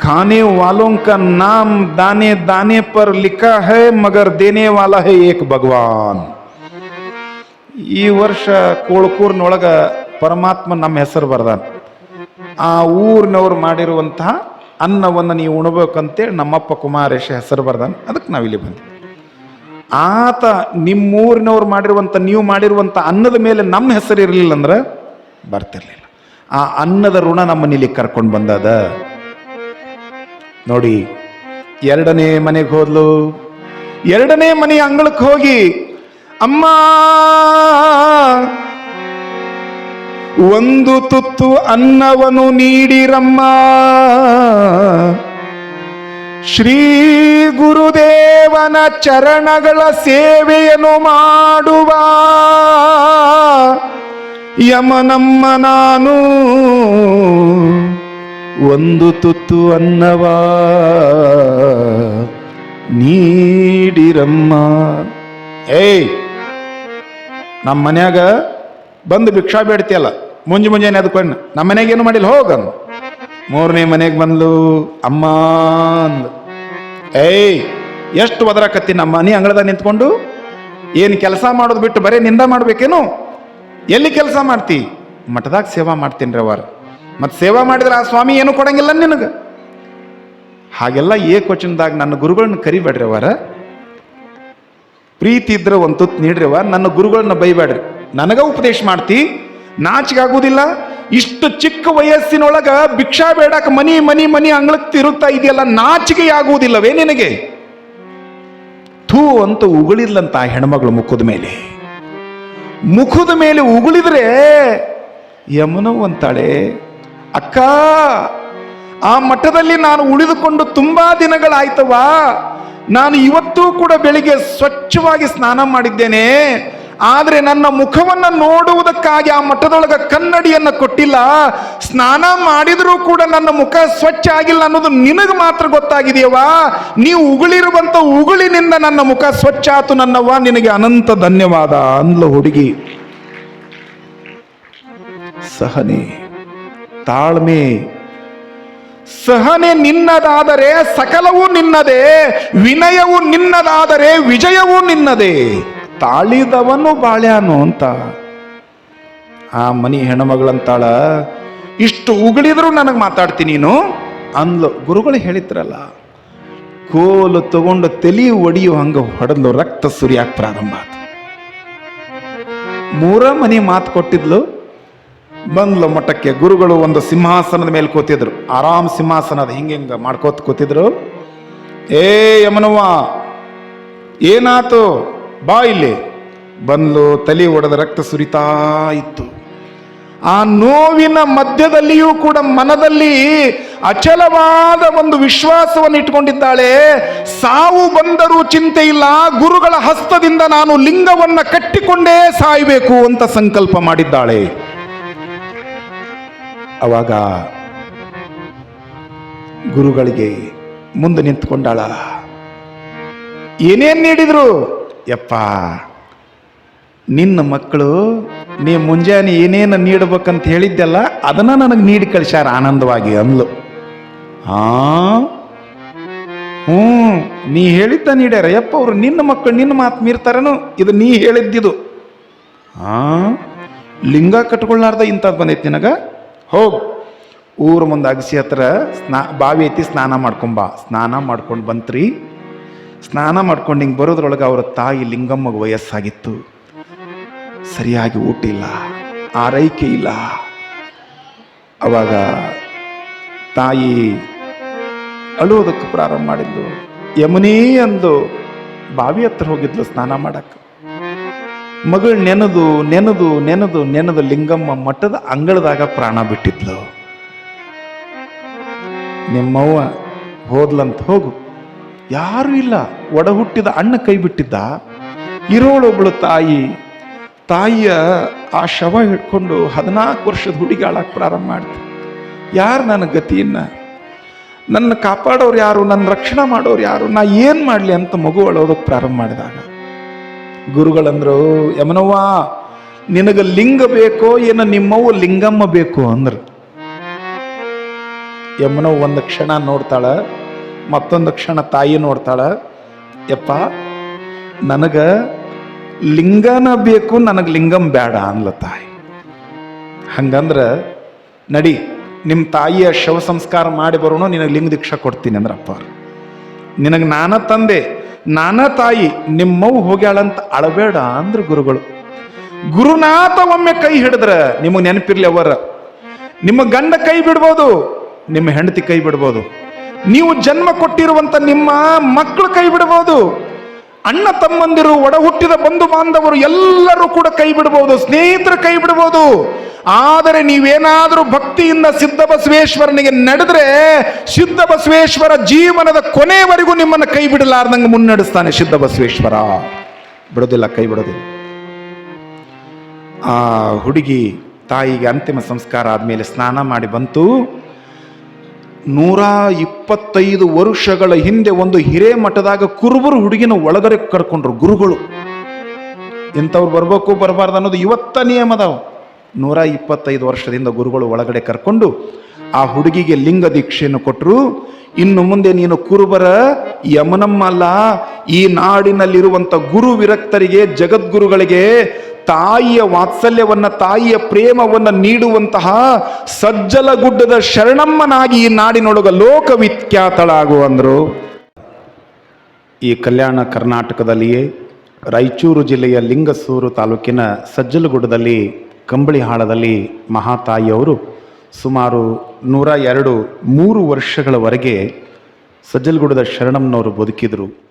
खाने वालों का नाम दाने दाने पर लिखा है मगर देने वाला है एक भगवान ಈ ವರ್ಷ ಕೋಳ್ಕೂರ್ನೊಳಗ ಪರಮಾತ್ಮ ನಮ್ಮ ಹೆಸರು ಬರ್ದಾನ ಆ ಊರಿನವ್ರು ಮಾಡಿರುವಂತಹ ಅನ್ನವನ್ನು ನೀವು ಉಣಬೇಕಂತೇಳಿ ನಮ್ಮಪ್ಪ ಕುಮಾರೇಶ ಹೆಸರು ಬರ್ದಾನ ಅದಕ್ಕೆ ನಾವಿಲ್ಲಿ ಬಂದ್ವಿ ಆತ ನಿಮ್ಮೂರಿನವ್ರು ಮಾಡಿರುವಂಥ ನೀವು ಮಾಡಿರುವಂಥ ಅನ್ನದ ಮೇಲೆ ನಮ್ಮ ಹೆಸರು ಇರಲಿಲ್ಲ ಅಂದ್ರೆ ಬರ್ತಿರ್ಲಿಲ್ಲ ಆ ಅನ್ನದ ಋಣ ನಮ್ಮನ್ನ ಇಲ್ಲಿ ಕರ್ಕೊಂಡು ಬಂದದ ನೋಡಿ, ಎರಡನೇ ಮನೆಗೆ ಹೋದ್ಲು. ಎರಡನೇ ಮನೆ ಅಂಗಳಕ್ಕೆ ಹೋಗಿ, ಅಮ್ಮ, ಒಂದು ತುತ್ತು ಅನ್ನವನ್ನು ನೀಡಿರಮ್ಮ. ಶ್ರೀ ಗುರುದೇವನ ಚರಣಗಳ ಸೇವೆಯನ್ನು ಮಾಡುವ ಯಮನಮ್ಮ ನಾನು. ಒಂದು ತುತ್ತು ಅನ್ನವ ನೀಡಿರಮ್ಮ. ಏಯ್, ನಮ್ಮ ಮನ್ಯಾಗ ಬಂದು ಭಿಕ್ಷಾ ಬೇಡ್ತಿಯಲ್ಲ, ಮುಂಜು ಮುಂಜಾನೆ ಅದ್ಕೊಂಡು ನಮ್ಮ ಮನೆಗೆ ಏನು ಮಾಡಿಲ್ಲ ಹೋಗನ್ ಮೂರನೇ ಮನೆಗೆ ಬಂದ್ಲು, ಅಮ್ಮ ಅಂದ್ ಏಯ್, ಎಷ್ಟು ಒದರಾಕತ್ತಿ ನಮ್ಮ ಮನೆ ಅಂಗಳದ ನಿಂತ್ಕೊಂಡು? ಏನು ಕೆಲಸ ಮಾಡೋದು ಬಿಟ್ಟು ಬರೀ ನಿಂದ ಮಾಡ್ಬೇಕೇನು? ಎಲ್ಲಿ ಕೆಲಸ ಮಾಡ್ತಿ? ಮಠದಾಗ ಸೇವಾ ಮಾಡ್ತೀನಿ ರವಾರ ಮತ್ತು ಸೇವಾ ಮಾಡಿದ್ರೆ ಆ ಸ್ವಾಮಿ ಏನು ಕೊಡಂಗಿಲ್ಲ ನಿನಗೆ? ಹಾಗೆಲ್ಲ ಏಕವಚನದಾಗ ನನ್ನ ಗುರುಗಳನ್ನ ಕರಿಬೇಡ್ರಿ ಅವರ ಪ್ರೀತಿ ಇದ್ರೆ ಒಂದು ತುತ್ತು ನೀಡ್ರಿವ ನನ್ನ ಗುರುಗಳನ್ನ ಬೈಬೇಡ್ರಿ. ನನಗ ಉಪದೇಶ ಮಾಡ್ತಿ ನಾಚಿಗಾಗುವುದಿಲ್ಲ ಇಷ್ಟು ಚಿಕ್ಕ ವಯಸ್ಸಿನೊಳಗ ಭಿಕ್ಷಾ ಬೇಡಕ ಮನಿ ಮನಿ ಮನಿ ಅಂಗಳಕ್ಕೆ ತಿರುಗ್ತಾ ಇದೆಯಲ್ಲ ನಾಚಿಕೆ ಆಗುವುದಿಲ್ಲವೇ ನಿನಗೆ? ಥೂ ಅಂತ ಉಗುಳಿದ್ಲಂತ ಆ ಹೆಣ್ಮಗಳು ಮುಖದ ಮೇಲೆ. ಮುಖದ ಮೇಲೆ ಉಗುಳಿದ್ರೆ ಯಮನವಂತಾಳೆ ಅಕ್ಕ, ಆ ಮಠದಲ್ಲಿ ನಾನು ಉಳಿದುಕೊಂಡು ತುಂಬಾ ದಿನಗಳಾಯ್ತವಾ ನಾನು ಇವತ್ತೂ ಕೂಡ ಬೆಳಿಗ್ಗೆ ಸ್ವಚ್ಛವಾಗಿ ಸ್ನಾನ ಮಾಡಿದ್ದೇನೆ. ಆದರೆ ನನ್ನ ಮುಖವನ್ನು ನೋಡುವುದಕ್ಕಾಗಿ ಆ ಮಠದೊಳಗೆ ಕನ್ನಡಿಯನ್ನ ಕೊಟ್ಟಿಲ್ಲ. ಸ್ನಾನ ಮಾಡಿದರೂ ಕೂಡ ನನ್ನ ಮುಖ ಸ್ವಚ್ಛ ಆಗಿಲ್ಲ ಅನ್ನೋದು ನಿನಗೆ ಮಾತ್ರ ಗೊತ್ತಾಗಿದೆಯವಾ ನೀವು ಉಗುಳಿರುವಂತ ಉಗುಳಿನಿಂದ ನನ್ನ ಮುಖ ಸ್ವಚ್ಛ ಆತು ನನ್ನವ್ವ, ನಿನಗೆ ಅನಂತ ಧನ್ಯವಾದ ಅಂದ್ಲು ಹುಡುಗಿ. ಸಹನೆ. ತಾಳ್ಮೆ. ಸಹನೆ ನಿನ್ನದಾದರೆ, ಸಕಲವೂ ನಿನ್ನದೇ, ವಿನಯವು ನಿನ್ನದಾದರೆ, ವಿಜಯವೂ ನಿನ್ನದೇ. ತಾಳಿದವನು ಬಾಳ್ಯಾನು ಅಂತ. ಆ ಮನಿ ಹೆಣ್ಮಗಳಂತಾಳ, ಇಷ್ಟು ಉಗುಳಿದ್ರು ನನಗೆ ಮಾತಾಡ್ತೀನಿ ನೀನು? ಅಂದ್ಲು. ಗುರುಗಳು ಹೇಳಿದ್ರಲ್ಲ, ಕೋಲು ತಗೊಂಡು ತಲಿ ಒಡಿಯು ಹಂಗ ಹೊಡೆದ್ಲು, ರಕ್ತ ಸುರಿಯಾಕ ಪ್ರಾರಂಭ ಆತು. ಮೂರ ಮನಿ ಮಾತು ಕೊಟ್ಟಿದ್ಲು. ಬಂದ್ಲು ಮಠಕ್ಕೆ ಗುರುಗಳು ಒಂದು ಸಿಂಹಾಸನದ ಮೇಲೆ ಕೂತಿದ್ರು. ಆರಾಮ್ ಸಿಂಹಾಸನದ ಹಿಂಗೆ ಹಿಂಗೆ ಮಾಡ್ಕೋತ ಕೂತಿದ್ರು. ಏ ಯಮನವ್ವ, ಏನಾತು? ಬಾ ಇಲ್ಲಿ. ಬಂದ್ಲು, ತಲೆ ಒಡೆದ ರಕ್ತ ಸುರಿತಾ ಇತ್ತು. ಆ ನೋವಿನ ಮಧ್ಯದಲ್ಲಿಯೂ ಕೂಡ ಮನದಲ್ಲಿ ಅಚಲವಾದ ಒಂದು ವಿಶ್ವಾಸವನ್ನು ಇಟ್ಕೊಂಡಿದ್ದಾಳೆ. ಸಾವು ಬಂದರೂ ಚಿಂತೆ ಇಲ್ಲ. ಗುರುಗಳ ಹಸ್ತದಿಂದ ನಾನು ಲಿಂಗವನ್ನ ಕಟ್ಟಿಕೊಂಡೇ ಸಾಯಬೇಕು ಅಂತ ಸಂಕಲ್ಪ ಮಾಡಿದ್ದಾಳೆ. ಅವಾಗ ಗುರುಗಳಿಗೆ ಮುಂದೆ ನಿಂತ್ಕೊಂಡಾಳ. ಏನೇನು ನೀಡಿದ್ರು? ಯಪ್ಪ, ನಿನ್ನ ಮಕ್ಕಳು, ನೀ ಮುಂಜಾನೆ ಏನೇನು ನೀಡ್ಬೇಕಂತ ಹೇಳಿದ್ದೆಲ್ಲ ಅದನ್ನು ನನಗೆ ನೀಡಿ ಕಳಿಸ್ಯಾರ ಆನಂದವಾಗಿ ಅಂದ್ಲು. ಆ? ಹ್ಞೂ, ನೀ ಹೇಳಿದ್ದ ನೀಡ್ಯಾರ. ಯಪ್ಪ, ಅವರು ನಿನ್ನ ಮಕ್ಕಳು, ನಿನ್ನ ಮಾತು ಮೀರ್ತಾರನು? ಇದು ನೀ ಹೇಳಿದ್ದಿದು. ಆ? ಲಿಂಗ ಕಟ್ಕೊಳ್ಳಾರ್ದ ಇಂಥದ್ದು ಬಂದೈತಿ ನಿನಗ? ಹೋಗ್. ಊರ ಮುಂದೆ ಅಗಸಿ ಹತ್ರ ಸ್ನಾ, ಬಾವಿ ಐತಿ, ಸ್ನಾನ ಮಾಡ್ಕೊಂಬ ಸ್ನಾನ ಮಾಡ್ಕೊಂಡು ಬಂತ್ರಿ. ಸ್ನಾನ ಮಾಡ್ಕೊಂಡು ಹಿಂಗೆ ಬರೋದ್ರೊಳಗೆ ಅವರ ತಾಯಿ ಲಿಂಗಮ್ಮಗೆ ವಯಸ್ಸಾಗಿತ್ತು. ಸರಿಯಾಗಿ ಊಟ ಇಲ್ಲ, ಆರೈಕೆ ಇಲ್ಲ. ಅವಾಗ ತಾಯಿ ಅಳುವುದಕ್ಕೆ ಪ್ರಾರಂಭ ಮಾಡಿದ್ಲು. ಯಮುನೇ ಅಂದು ಬಾವಿ ಹತ್ರ ಹೋಗಿದ್ಲು ಸ್ನಾನ ಮಾಡಕ್ಕೆ. ಮಗಳು ನೆನೆದು ನೆನೆದು ನೆನೆದು ನೆನೆದು ಲಿಂಗಮ್ಮ ಮಠದ ಅಂಗಳದಾಗ ಪ್ರಾಣ ಬಿಟ್ಟಿದ್ಲು. ನಿಮ್ಮವ್ವ ಹೋದ್ಲಂತ ಹೋಗು. ಯಾರೂ ಇಲ್ಲ. ಒಡ ಹುಟ್ಟಿದ ಅಣ್ಣ ಕೈ ಬಿಟ್ಟಿದ್ದ. ಇರೋಳೊಬ್ಳು ತಾಯಿ. ತಾಯಿಯ ಆ ಶವ ಹಿಡ್ಕೊಂಡು ಹದಿನಾಲ್ಕು ವರ್ಷದ ಹುಡುಗಿ ಆಳಕ್ಕೆ ಪ್ರಾರಂಭ ಮಾಡ್ತು. ಯಾರು ನನ್ನ ಗತಿಯನ್ನ? ನನ್ನ ಕಾಪಾಡೋರು ಯಾರು? ನನ್ನ ರಕ್ಷಣೆ ಮಾಡೋರು ಯಾರು? ನಾ ಏನು ಮಾಡಲಿ ಅಂತ ಮಗು ಅಳೋದಕ್ಕೆ ಪ್ರಾರಂಭ ಮಾಡಿದಾಗ ಗುರುಗಳಂದ್ರು, ಯಮನವ್ವ, ನಿನಗ ಲಿಂಗ ಬೇಕೋ ಏನ ನಿಮ್ಮವ್ವ ಲಿಂಗಮ್ಮ ಬೇಕು ಅಂದ್ರು. ಯಮನವ್ ಒಂದು ಕ್ಷಣ ನೋಡ್ತಾಳ, ಮತ್ತೊಂದು ಕ್ಷಣ ತಾಯಿ ನೋಡ್ತಾಳ, ಯಪ್ಪ, ನನಗ ಲಿಂಗನ ಬೇಕು, ನನಗೆ ಲಿಂಗಂ ಬೇಡ ಅನ್ಲ ತಾಯಿ. ಹಂಗಂದ್ರ, ನಡಿ ನಿಮ್ಮ ತಾಯಿಯ ಶವ ಸಂಸ್ಕಾರ ಮಾಡಿ ಬರೋಣ, ನಿನಗೆ ಲಿಂಗ ದೀಕ್ಷಾ ಕೊಡ್ತೀನಿ ಅಂದ್ರಪ್ಪ ಅಪ್ಪ ನಿನಗೆ ನಾನ ತಂದೆ ನಾನ ತಾಯಿ ನಿಮ್ಮವು ಹೋಗ್ಯಾಳಂತ ಅಳಬೇಡ ಅಂದ್ರ ಗುರುಗಳು. ಗುರುನಾಥ ಒಮ್ಮೆ ಕೈ ಹಿಡಿದ್ರೆ ನಿಮಗೆ ನೆನಪಿರ್ಲಿ ಅವರ. ನಿಮ್ಮ ಗಂಡ ಕೈ ಬಿಡ್ಬೋದು, ನಿಮ್ಮ ಹೆಂಡತಿ ಕೈ ಬಿಡ್ಬೋದು. ನೀವು ಜನ್ಮ ಕೊಟ್ಟಿರುವಂತ ನಿಮ್ಮ ಮಕ್ಕಳು ಕೈ ಬಿಡ್ಬೋದು. ಅಣ್ಣ ತಮ್ಮಂದಿರು ಒಡ ಹುಟ್ಟಿದ ಬಂಧು ಬಾಂಧವರು ಎಲ್ಲರೂ ಕೂಡ ಕೈ ಬಿಡಬಹುದು ಸ್ನೇಹಿತರು ಕೈ ಬಿಡಬಹುದು ಆದರೆ ನೀವೇನಾದರೂ ಭಕ್ತಿಯಿಂದ ಸಿದ್ಧ ಬಸವೇಶ್ವರನಿಗೆ ನಡೆದ್ರೆ ಸಿದ್ಧ ಬಸವೇಶ್ವರ ಜೀವನದ ಕೊನೆಯವರೆಗೂ ನಿಮ್ಮನ್ನು ಕೈ ಬಿಡಲಾರ್ದಂಗೆ ಮುನ್ನಡೆಸ್ತಾನೆ ಸಿದ್ಧ ಬಸವೇಶ್ವರ ಬಿಡೋದಿಲ್ಲ, ಕೈ ಬಿಡೋದಿಲ್ಲ. ಆ ಹುಡುಗಿ ತಾಯಿಗೆ ಅಂತಿಮ ಸಂಸ್ಕಾರ ಆದಮೇಲೆ ಸ್ನಾನ ಮಾಡಿ ಬಂತು. ನೂರ ಇಪ್ಪತ್ತೈದು ವರ್ಷಗಳ ಹಿಂದೆ ಒಂದು ಹಿರೇಮಠದಾಗ ಕುರುಬರು ಹುಡುಗಿನ ಒಳಗಡೆ ಕರ್ಕೊಂಡ್ರು ಗುರುಗಳು. ಇಂಥವ್ರು ಬರ್ಬೇಕು, ಬರಬಾರ್ದು ಅನ್ನೋದು ಇವತ್ತ ನಿಯಮ ಅದಾವ ನೂರ ಇಪ್ಪತ್ತೈದು ವರ್ಷದಿಂದ ಗುರುಗಳು ಒಳಗಡೆ ಕರ್ಕೊಂಡು ಆ ಹುಡುಗಿಗೆ ಲಿಂಗ ದೀಕ್ಷೆಯನ್ನು ಕೊಟ್ಟರು ಇನ್ನು ಮುಂದೆ ನೀನು ಕುರುಬರ ಯಮನಮ್ಮಲ್ಲ, ಈ ನಾಡಿನಲ್ಲಿರುವಂಥ ಗುರು ವಿರಕ್ತರಿಗೆ ಜಗದ್ಗುರುಗಳಿಗೆ ತಾಯಿಯ ವಾತ್ಸಲ್ಯವನ್ನ, ತಾಯಿಯ ಪ್ರೇಮವನ್ನ ನೀಡುವಂತಹ ಸಜ್ಜಲ ಗುಡ್ಡದ ಶರಣಮ್ಮನಾಗಿ ಈ ನಾಡಿನೊಳಗ ಲೋಕವಿಖ್ಯಾತಳಾಗು ಅಂದ್ರು. ಈ ಕಲ್ಯಾಣ ಕರ್ನಾಟಕದಲ್ಲಿಯೇ ರಾಯಚೂರು ಜಿಲ್ಲೆಯ ಲಿಂಗಸೂರು ತಾಲೂಕಿನ ಸಜ್ಜಲಗುಡ್ಡದಲ್ಲಿ ಕಂಬಳಿಹಾಳದಲ್ಲಿ ಮಹಾತಾಯಿಯವರು ಸುಮಾರು ನೂರ ಎರಡು ಮೂರು ವರ್ಷಗಳವರೆಗೆ ಸಜ್ಜಲ್ಗುಡದ ಶರಣಮ್ಮನವರು ಬದುಕಿದರು.